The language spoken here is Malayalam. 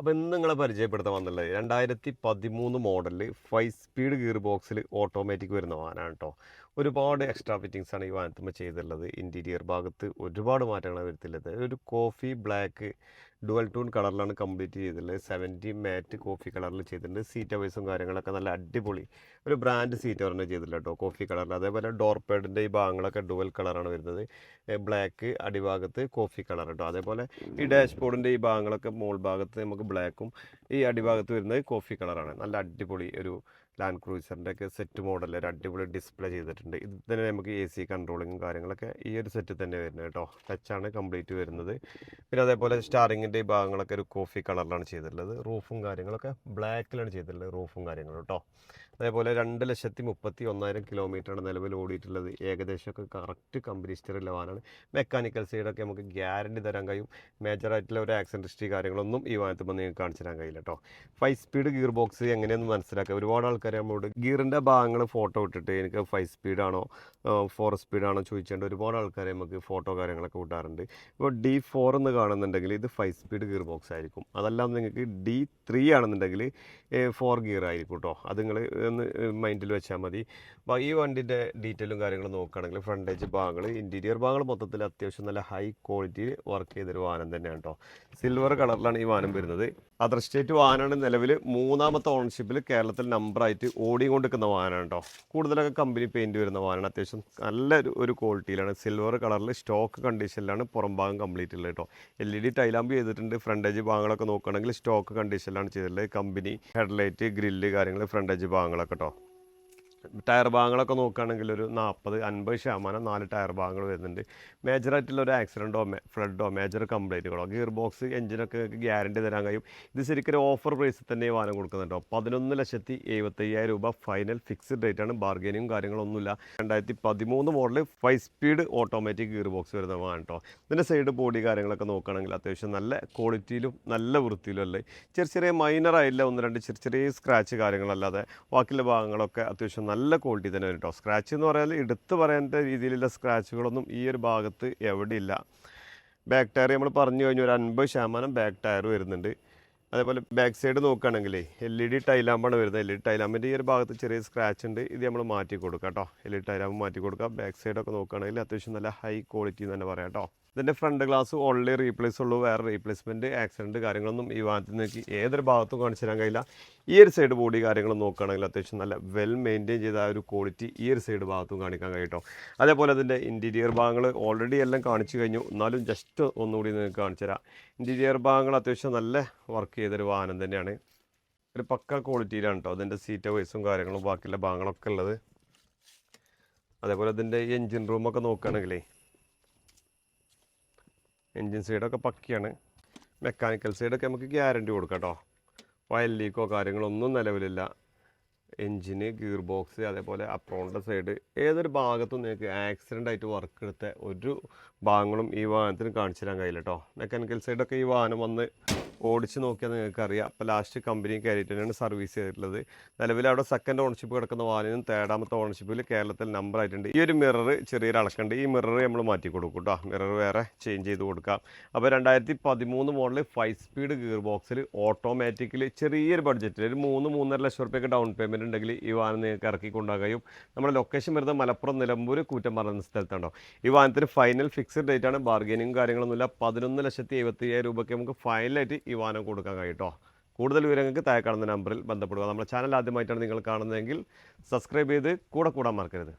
അപ്പോൾ ഇന്ന് നിങ്ങളെ പരിചയപ്പെടുത്താൻ വന്നുള്ളത് രണ്ടായിരത്തി പതിമൂന്ന് മോഡലിൽ ഫൈവ് സ്പീഡ് ഗിയർ ബോക്സിൽ ഓട്ടോമാറ്റിക് വരുന്ന വാഹനമാണ് കേട്ടോ ഒരുപാട് എക്സ്ട്രാ ഫിറ്റിങ്സ് ആണ് ഈ വാഹനത്തുമ്പോൾ ചെയ്തിട്ടുള്ളത്. ഇന്റീരിയർ ഭാഗത്ത് ഒരുപാട് മാറ്റങ്ങളാണ് വരുത്തില്ലത് ഒരു കോഫി ബ്ലാക്ക് ഡുവൽ ടൂൺ കളറിലാണ് കംപ്ലീറ്റ് ചെയ്തിട്ടുള്ളത്. സെവന്റി മാറ്റ് കോഫി കളറിൽ ചെയ്തിട്ടുണ്ട്. സീറ്റ് വൈസും കാര്യങ്ങളൊക്കെ നല്ല അടിപൊളി ഒരു ബ്രാൻഡ് സീറ്റ് പറഞ്ഞ് ചെയ്തില്ല കേട്ടോ കോഫി കളറിൽ അതേപോലെ ഡോർ പേഡിന്റെ ഈ ഭാഗങ്ങളൊക്കെ ഡുവൽ കളറാണ് വരുന്നത്. ബ്ലാക്ക് അടിഭാഗത്ത് കോഫി കളർ കേട്ടോ അതേപോലെ ഈ ഡാഷ് ബോർഡിന്റെ ഈ ഭാഗങ്ങളൊക്കെ മോൾ ഭാഗത്ത് നമുക്ക് ബ്ലാക്കും ഈ അടിഭാഗത്ത് വരുന്നത് കോഫി കളറാണ് നല്ല അടിപൊളി ഒരു ലാൻഡ് ക്രൂസറിന്റെ ഒക്കെ സെറ്റ് മോഡൽ ഒരു അടിപൊളി ഡിസ്പ്ലേ ചെയ്തിട്ടുണ്ട്. ഇത് തന്നെ നമുക്ക് എ സി കൺട്രോളിങ്ങും കാര്യങ്ങളൊക്കെ ഈ ഒരു സെറ്റ് തന്നെ വരുന്നത് കേട്ടോ. ടച്ചാണ് കംപ്ലീറ്റ് വരുന്നത്. പിന്നെ അതേപോലെ സ്റ്റാറിങ്ങിന്റെ ഭാഗങ്ങളൊക്കെ ഒരു കോഫി കളറിലാണ് ചെയ്തിട്ടുള്ളത്. റൂഫും കാര്യങ്ങളൊക്കെ ബ്ലാക്കിലാണ് ചെയ്തിട്ടുള്ളത് റൂഫും കാര്യങ്ങളും കേട്ടോ. അതേപോലെ രണ്ട് ലക്ഷത്തി മുപ്പത്തി ഒന്നായിരം കിലോമീറ്ററാണ് നിലവിൽ ഓടിയിട്ടുള്ളത്. ഏകദേശമൊക്കെ കറക്റ്റ് കമ്പനി ഹിസ്റ്ററി ലെവാനാണ് മെക്കാനിക്കൽ സൈഡൊക്കെ നമുക്ക് ഗ്യാരണ്ടി തരാൻ കഴിയും. മേജറായിട്ടുള്ള ഒരു ആക്സിഡന്റ് ഹിസ്റ്ററി കാര്യങ്ങളൊന്നും ഈ വാഹനത്തിൽ നിങ്ങൾക്ക് കാണിച്ചു തരാൻ കഴിയില്ല കേട്ടോ. ഫൈവ് സ്പീഡ് ഗിയർ ബോക്സ് എങ്ങനെയെന്ന് മനസ്സിലാക്കുക. ഒരുപാട് ആൾക്കാർ നമ്മളോട് ഗിയറിന്റെ ഭാഗങ്ങൾ ഫോട്ടോ ഇട്ടിട്ട് എനിക്ക് ഫൈവ് സ്പീഡാണോ ഫോർ സ്പീഡാണോ ചോദിച്ചുകൊണ്ട് ഒരുപാട് ആൾക്കാർ നമുക്ക് ഫോട്ടോ കാര്യങ്ങളൊക്കെ വിടാറുണ്ട്. ഇപ്പോൾ ഡി ഫോർ എന്ന് കാണുന്നുണ്ടെങ്കിൽ ഇത് ഫൈവ് സ്പീഡ് ഗിയർ ബോക്സ് ആയിരിക്കും. അതല്ലാതെ നിങ്ങൾക്ക് ഡി ത്രീ ആണെന്നുണ്ടെങ്കിൽ ഫോർ ഗിയർ ആയിരിക്കും കേട്ടോ അത് നിങ്ങൾ ഒന്ന് മൈൻഡിൽ വെച്ചാൽ മതി. ഈ വണ്ടിന്റെ ഡീറ്റെയിലും കാര്യങ്ങളും നോക്കുകയാണെങ്കിൽ ഫ്രണ്ടേജ് ഭാഗങ്ങൾ ഇന്റീരിയർ ഭാഗങ്ങൾ മൊത്തത്തിൽ അത്യാവശ്യം നല്ല ഹൈ ക്വാളിറ്റിയിൽ വർക്ക് ചെയ്തൊരു വാഹനം തന്നെയാണ് കേട്ടോ സിൽവർ കളറിലാണ് ഈ വാഹനം വരുന്നത്. അതർ സ്റ്റേറ്റ് വാഹനമാണ് നിലവിൽ മൂന്നാമത്തെ ഓണർഷിപ്പിൽ കേരളത്തിൽ നമ്പറായിട്ട് ഓടിക്കൊണ്ടിരിക്കുന്ന വാഹനമാണ് കേട്ടോ കൂടുതലൊക്കെ കമ്പനി പെയിന്റ് വരുന്ന വാഹനമാണ്. അത്യാവശ്യം നല്ല ഒരു ക്വാളിറ്റിയിലാണ് സിൽവർ കളറിൽ സ്റ്റോക്ക് കണ്ടീഷനിലാണ് പുറം ഭാഗം കംപ്ലീറ്റ് ഉള്ളത് കേട്ടോ L E D tail lamp ചെയ്തിട്ടുണ്ട്. ഫ്രണ്ടേജ് ഭാഗങ്ങളൊക്കെ നോക്കുകയാണെങ്കിൽ സ്റ്റോക്ക് കണ്ടീഷനിലാണ് ചെയ്തിട്ടുള്ളത്. കമ്പനി ഹെഡ്ലൈറ്റ് ഗ്രില്ല് കാര്യങ്ങൾ ഫ്രണ്ടേജ് ഭാഗങ്ങളൊക്കെ കേട്ടോ ടയർ ഭാഗങ്ങളൊക്കെ നോക്കുകയാണെങ്കിൽ ഒരു നാൽപ്പത് അൻപത് ശതമാനം നാല് ടയർ ഭാഗങ്ങൾ വരുന്നുണ്ട്. മേജറായിട്ടുള്ള ഒരു ആക്സിഡന്റോ ഫ്ലഡോ മേജർ കംപ്ലൈന്റുകളോ ഗിയർ ബോക്സ് എഞ്ചിനൊക്കെ ഗ്യാരണ്ടി തരാൻ കഴിയും. ഇത് ശരിക്കും ഓഫർ പ്രൈസിൽ തന്നെ ഈ വാഹനം കൊടുക്കുന്നുണ്ടോ പതിനൊന്ന് ലക്ഷത്തി എഴുപത്തയ്യായിരം രൂപ ഫൈനൽ ഫിക്സ്ഡ് റേറ്റ് ആണ്. ബാർഗനിങ്ങും കാര്യങ്ങളൊന്നുമില്ല രണ്ടായിരത്തി പതിമൂന്ന് model five speed automatic gear box വരുന്ന വാഹനം കേട്ടോ. ഇതിന്റെ സൈഡ് ബോഡി കാര്യങ്ങളൊക്കെ നോക്കുകയാണെങ്കിൽ അത്യാവശ്യം നല്ല ക്വാളിറ്റിയിലും നല്ല വൃത്തിയിലും അല്ലേ? ചെറിയ ചെറിയ മൈനറായില്ല ഒന്ന് രണ്ട് ചെറിയ ചെറിയ സ്ക്രാച്ച് കാര്യങ്ങളല്ലാതെ ബാക്കിയുള്ള ഭാഗങ്ങളൊക്കെ അത്യാവശ്യം നല്ല ക്വാളിറ്റി തന്നെ വരും കേട്ടോ സ്ക്രാച്ച് എന്ന് പറഞ്ഞാൽ എടുത്ത് പറയേണ്ട രീതിയിലുള്ള സ്ക്രാച്ചുകളൊന്നും ഈ ഒരു ഭാഗത്ത് എവിടെയില്ല ബാക്ക് ടയർ നമ്മൾ പറഞ്ഞു കഴിഞ്ഞാൽ ഒരു അൻപത് ശതമാനം ബാക്ക് ടയർ വരുന്നുണ്ട്. അതേപോലെ ബാക്ക് സൈഡ് നോക്കുകയാണെങ്കിൽ എൽ ഇ ഡി ടൈലാമ്പാണ് വരുന്നത്. എൽ ഇ ഡി ടൈലാമ്പിന്റെ ഈ ഒരു ഭാഗത്ത് ചെറിയ സ്ക്രാച്ച് ഉണ്ട്. ഇത് നമ്മൾ മാറ്റി കൊടുക്കാം കേട്ടോ എൽ ഇ ഡി ടൈലാമ്പ് മാറ്റി കൊടുക്കാം. ബാക്ക് സൈഡൊക്കെ നോക്കുകയാണെങ്കിൽ അത്യാവശ്യം നല്ല ഹൈ ക്വാളിറ്റി എന്ന് തന്നെ പറയാം കേട്ടോ ഇതിന്റെ ഫ്രണ്ട് ഗ്ലാസ് ഓൺലി റീപ്ലേസ് ഉള്ളൂ. വേറെ റീപ്ലേസ്മെന്റ് ആക്സിഡന്റ് കാര്യങ്ങളൊന്നും ഈ വാഹനത്തിൽ നിന്ന് ഏതൊരു ഭാഗത്തും കാണിച്ചു തരാൻ കഴിയില്ല. ഈ ഒരു സൈഡ് ബോഡി കാര്യങ്ങൾ നോക്കുകയാണെങ്കിൽ അത്യാവശ്യം നല്ല വെൽ മെയിന്റെയിൻ ചെയ്ത ഒരു ക്വാളിറ്റി ഈ ഒരു സൈഡ് ഭാഗത്തും കാണിക്കാൻ കഴിയട്ടോ അതേപോലെ അതിന്റെ ഇന്റീരിയർ ഭാഗങ്ങൾ ഓൾറെഡി എല്ലാം കാണിച്ചു കഴിഞ്ഞു. എന്നാലും ജസ്റ്റ് ഒന്നുകൂടി നിങ്ങൾക്ക് കാണിച്ചു തരാം. ഇന്റീരിയർ ഭാഗങ്ങൾ അത്യാവശ്യം നല്ല വർക്ക് ചെയ്തൊരു വാഹനം തന്നെയാണ്. ഒരു പക്ക ക്വാളിറ്റിയിലാണ് കേട്ടോ അതിന്റെ സീറ്റ് വൈസും കാര്യങ്ങളും ബാക്കിയുള്ള ഭാഗങ്ങളൊക്കെ ഉള്ളത്. അതേപോലെ അതിന്റെ എൻജിൻ റൂമൊക്കെ നോക്കുകയാണെങ്കിലേ എൻജിൻ സൈഡൊക്കെ പക്കിയാണ്. മെക്കാനിക്കൽ സൈഡൊക്കെ നമുക്ക് ഗ്യാരണ്ടി കൊടുക്കാം കേട്ടോ ലീക്കോ കാര്യങ്ങളൊന്നും നിലവിലില്ല. എൻജിന് ഗിയർ ബോക്സ് അതേപോലെ അപ്രോണിന്റെ സൈഡ് ഏതൊരു ഭാഗത്തും നിങ്ങൾക്ക് ആക്സിഡന്റ് ആയിട്ട് വർക്ക് എടുത്ത ഒരു ഭാഗങ്ങളും ഈ വാഹനത്തിന് കാണിച്ചു തരാൻ കഴിയില്ല കേട്ടോ മെക്കാനിക്കൽ സൈഡൊക്കെ ഈ വാഹനം വന്ന് ഓടിച്ച് നോക്കിയാൽ നിങ്ങൾക്ക് അറിയാം അപ്പോൾ ലാസ്റ്റ് കമ്പനി കയറിയിട്ട് തന്നെയാണ് സർവീസ് ചെയ്തിട്ടുള്ളത്. നിലവിൽ അവിടെ സെക്കൻഡ് ഓണർഷിപ്പ് കിടക്കുന്ന വാഹനം തേർഡാമത്തെ ഓണർഷിപ്പിൽ കേരളത്തിൽ നമ്പർ ആയിട്ടുണ്ട്. ഈ ഒരു മിറർ ചെറിയൊരു അളക്കുണ്ട്. ഈ മിറർ നമ്മൾ മാറ്റി കൊടുക്കും കേട്ടോ മിറർ വേറെ ചേഞ്ച് ചെയ്ത് കൊടുക്കാം. അപ്പോൾ രണ്ടായിരത്തി പതിമൂന്ന് മോഡൽ ഫൈവ് സ്പീഡ് ഗിയർ ബോക്സിൽ ഓട്ടോമാറ്റിക്കലി ചെറിയൊരു ബഡ്ജറ്റിൽ ഒരു മൂന്ന് മൂന്നര ലക്ഷം റുപ്യൊക്കെ ഡൗൺ പേയ്മെന്റ് ഉണ്ടെങ്കിൽ ഈ വാഹനം നിങ്ങൾക്ക് ഇറക്കി നമ്മുടെ ലൊക്കേഷൻ വരുന്നത് മലപ്പുറം നിലമ്പൂർ കൂറ്റം പറഞ്ഞ സ്ഥലത്തുണ്ടോ ഈ വാഹനത്തിന് ഫൈനൽ ഫിക്സഡ് ഡേറ്റ് ആണ്. ബാർഗനിങ് കാര്യങ്ങളൊന്നുമില്ല. പതിനൊന്ന് ലക്ഷത്തി എഴുപത്തി അയ്യായിരം രൂപയ്ക്ക് നമുക്ക് ഫൈനലായിട്ട് ഈ വാഹനം കൊടുക്കാൻ കഴിയും കൂടുതൽ വിവരങ്ങൾക്ക് താഴെ കാണുന്ന നമ്പറിൽ ബന്ധപ്പെടുക. നമ്മുടെ ചാനൽ ആദ്യമായിട്ടാണ് നിങ്ങൾ കാണുന്നതെങ്കിൽ സബ്സ്ക്രൈബ് ചെയ്ത് കൂടെ കൂടാൻ മറക്കരുത്.